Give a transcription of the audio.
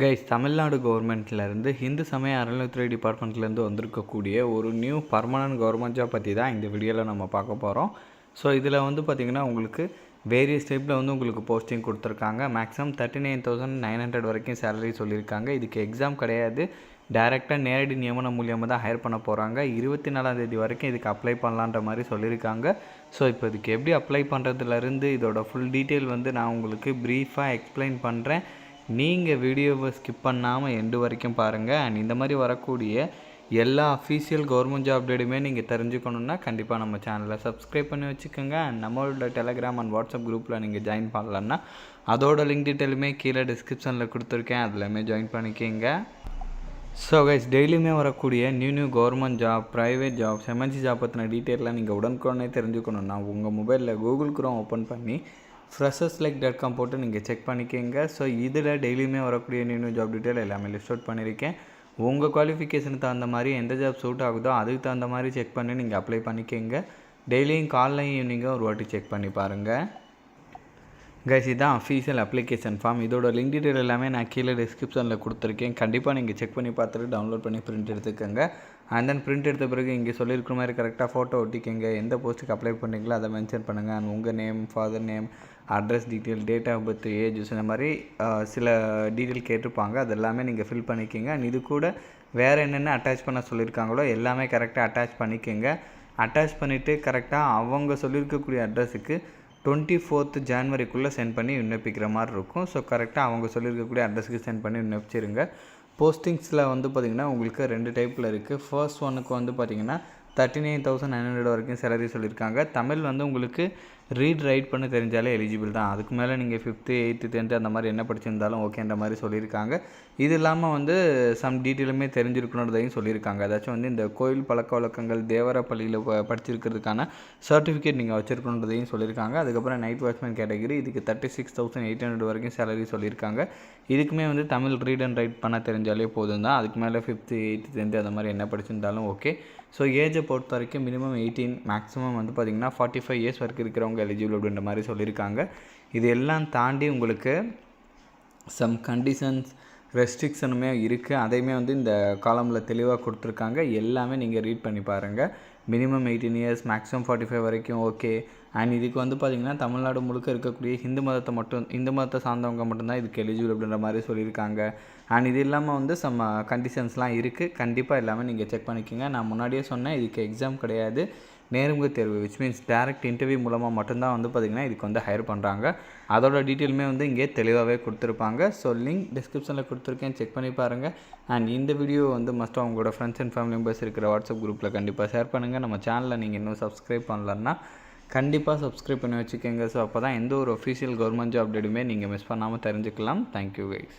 Guys Tamil Nadu கவர்மெண்ட்லேருந்து ஹிந்து சமய அறநிலைத்துறை டிபார்ட்மெண்ட்லேருந்து வந்திருக்கக்கூடிய ஒரு நியூ பர்மனன்ட் கவர்மெண்ட் ஜாப் பற்றி தான் இந்த வீடியோவில் நம்ம பார்க்க போகிறோம் ஸோ இதில் வந்து பார்த்திங்கன்னா உங்களுக்கு வேரியஸ் டைப்பில் வந்து உங்களுக்கு போஸ்டிங் கொடுத்துருக்காங்க. Maximum thirty nine thousand nine hundred வரைக்கும் சேலரி சொல்லியிருக்காங்க. இதுக்கு எக்ஸாம் கிடையாது. டேரெக்டாக நேரடி நியமனம் மூலியமாக தான் ஹையர் பண்ண போகிறாங்க இருபத்தி நாலாந்தேதி வரைக்கும் இதுக்கு அப்ளை பண்ணலான்ற மாதிரி சொல்லியிருக்காங்க. ஸோ இப்போ இதுக்கு எப்படி அப்ளை பண்ணுறதுலேருந்து இதோட ஃபுல் டீட்டெயில் வந்து நான் உங்களுக்கு ப்ரீஃபாக எக்ஸ்பிளைன் பண்ணுறேன் நீங்கள் வீடியோவை ஸ்கிப் பண்ணாமல் எண்டு வரைக்கும் பாருங்கள் அண்ட் இந்த மாதிரி வரக்கூடிய எல்லா அஃபீஷியல் கவர்மெண்ட் ஜாப் நீங்கள் தெரிஞ்சுக்கணுன்னா கண்டிப்பாக நம்ம சேனலை சப்ஸ்கிரைப் பண்ணி வச்சுக்கோங்க. அண்ட் நம்மளோட டெலகிராம் அண்ட் வாட்ஸ்அப் குரூப்பில் நீங்கள் ஜாயின் பண்ணலன்னா அதோட லிங்க் டீட்டெயிலுமே கீழே டிஸ்கிரிப்ஷனில் கொடுத்துருக்கேன். அதுலையுமே ஜாயின் பண்ணிக்கோங்க. ஸோ கைஸ் டெய்லியுமே வரக்கூடிய new new government job private jobs emergency job பற்றின டீட்டெயிலாம் நீங்கள் உடனுக்குடனே தெரிஞ்சுக்கணுன்னா உங்கள் மொபைலில் கூகுள் குரோம் ஓப்பன் பண்ணி ஃப்ரெஷர்ஸ் லைக் டாட் காம் போட்டு நீங்கள் செக் பண்ணிக்கோங்க. ஸோ இதில் டெய்லியுமே வரக்கூடிய நியூ நியூ ஜாப் டீட்டெயில் எல்லாமே லிஸ்ட் அவுட் பண்ணியிருக்கேன். உங்கள் குவாலிஃபிகேஷனுக்கு தகுந்த மாதிரி எந்த ஜாப் சூட் ஆகுதோ அதுக்கு தகுந்த மாதிரி செக் பண்ணி நீங்கள் அப்ளை பண்ணிக்கோங்க. டெய்லியும் காலையும் ஈவினிங்கும் ஒரு வாட்டி செக் பண்ணி பாருங்கள் கைஸ் இதான் அஃபீஷியல் அப்ளிகேஷன் ஃபார்ம் இதோட லிங்க் டீட்டெயில் எல்லாமே நான் கீழே டிஸ்கிரிப்ஷனில் கொடுத்துருக்கேன். கண்டிப்பாக நீங்கள் செக் பண்ணி பார்த்துட்டு டவுன்லோட் பண்ணி பிரிண்ட் எடுத்துக்கோங்க. அண்ட் தென் பிரிண்ட் எடுத்த பிறகு இங்கே சொல்லியிருக்கிற மாதிரி கரெக்டாக ஃபோட்டோ ஒட்டிக்கோங்க. எந்த போஸ்ட்டுக்கு அப்ளை பண்ணுறீங்களோ அதை மென்ஷன் பண்ணுங்கள் அண்ட் உங்கள் name father name address detail date of birth ages இந்த மாதிரி சில டீட்டெயில் கேட்டிருப்பாங்க. அது எல்லாமே நீங்கள் ஃபில் பண்ணிக்கோங்க. அண்ட் இது கூட வேறு என்னென்ன அட்டாச் பண்ண சொல்லியிருக்காங்களோ எல்லாமே கரெக்டாக அட்டாச் பண்ணிக்கோங்க. அட்டாச் பண்ணிவிட்டு கரெக்டாக அவங்க சொல்லியிருக்கக்கூடிய அட்ரஸுக்கு டுவெண்ட்டி ஃபோர்த்து ஜான்வரிக்குள்ளே சென்ட் பண்ணி விண்ணப்பிக்கிற மாதிரி இருக்கும். ஸோ கரெக்டாக அவங்க சொல்லியிருக்கக்கூடிய அட்ரஸ்க்கு சென்ட் பண்ணி விண்ணப்பிச்சிருங்க. போஸ்டிங்ஸில் வந்து பார்த்திங்கன்னா உங்களுக்கு ரெண்டு டைப்பில் இருக்குது ஃபர்ஸ்ட் ஒனுக்கு வந்து பார்த்திங்கன்னா thirty nine thousand nine hundred வரைக்கும் சேலரி சொல்லியிருக்காங்க. தமிழ் வந்து உங்களுக்கு ரீட் ரைட் பண்ண தெரிஞ்சாலே எலிஜிபிள் தான். அதுக்கு மேலே நீங்கள் ஃபிஃப்த்து எயித்து டென்த்து அந்த மாதிரி என்ன படிச்சிருந்தாலும் ஓகேன்ற மாதிரி சொல்லியிருக்காங்க. இது இல்லாமல் வந்து சம் டீட்டெயிலுமே தெரிஞ்சிருக்கணுன்றதையும் சொல்லியிருக்காங்க. ஏதாச்சும் வந்து இந்த கோயில் பழக்க வழக்கங்கள் தேவர பள்ளியில் படிச்சிருக்கிறதுக்கான சர்டிஃபிகேட் நீங்கள் வச்சுருக்கணுன்றதையும் சொல்லியிருக்காங்க. அதுக்கப்புறம் நைட் வாட்ச்மேன் கேட்டகரி இதுக்கு thirty six thousand eight hundred வரைக்கும் சேலரி சொல்லியிருக்காங்க. இதுக்குமே வந்து தமிழ் ரீட் அண்ட் ரைட் பண்ண தெரிஞ்சாலே போதும் தான். அதுக்கு மேலே ஃபிஃப்த்து எயித்து டென்த்து அந்த மாதிரி என்ன படிச்சிருந்தாலும் ஓகே ஸோ ஏஜை பொறுத்த வரைக்கும் மினிமம் எயிட்டீன் மேக்ஸிமம் வந்து பார்த்திங்கன்னா ஃபார்ட்டி ஃபைவ் இயர்ஸ் வரைக்கும் இருக்கிறவங்க எலிஜிபிள் அப்படின்ற மாதிரி சொல்லியிருக்காங்க. இது எல்லாம் தாண்டி உங்களுக்கு சம் கண்டிஷன்ஸ் ரெஸ்ட்ரிக்ஷனுமே இருக்குது அதையுமே வந்து இந்த காலமில் தெளிவாக கொடுத்துருக்காங்க. எல்லாமே நீங்கள் ரீட் பண்ணி பாருங்கள் minimum eighteen years maximum forty five வரைக்கும் ஓகே அண்ட் இதுக்கு வந்து பார்த்திங்கன்னா தமிழ்நாடு முழுக்க இருக்கக்கூடிய ஹிந்து மதத்தை மட்டும் இந்து மதத்தை சார்ந்தவங்க மட்டும்தான் இதுக்கு எலிஜிபிள் அப்படின்ற மாதிரி சொல்லியிருக்காங்க. அண்ட் இது இல்லாமல் வந்து சம் கண்டிஷன்ஸ்லாம் uh, இருக்குது கண்டிப்பாக எல்லாமே நீங்கள் செக் பண்ணிக்கோங்க. நான் முன்னாடியே சொன்னேன் இதுக்கு எக்ஸாம் கிடையாது. நேர்முக தேர்வு விச் மீன்ஸ் டேரக்ட் இன்டர்வியூ மூலமாக மட்டும்தான் வந்து பார்த்திங்கன்னா இதுக்கு வந்து ஹையர் பண்ணுறாங்க அதோட டீட்டெயிலுமே வந்து இங்கே தெளிவாகவே கொடுத்துருப்பாங்க. ஸோ லிங்க் டிஸ்கிரிப்ஷனில் கொடுத்துருக்கேன். செக் பண்ணி பாருங்கள் அண்ட் இந்த வீடியோ வந்து மஸ்ட்டாக உங்களோட ஃப்ரெண்ட்ஸ் அண்ட் ஃபேமிலி மெம்பர்ஸ் இருக்கிற வாட்ஸ்அப் குரூப்பில் கண்டிப்பாக ஷேர் பண்ணுங்கள் நம்ம சேனலில் நீங்கள் இன்னும் சப்ஸ்கிரைப் பண்ணலன்னா கண்டிப்பாக சப்ஸ்கிரைப் பண்ணி வச்சுக்கோங்க. ஸோ அப்போ தான் எந்த ஒரு ஒஃபிஷியல் கவர்மெண்ட் ஜாப் அப்டேட்டுமே நீங்கள் மிஸ் பண்ணாமல் தெரிஞ்சுக்கலாம். Thank you guys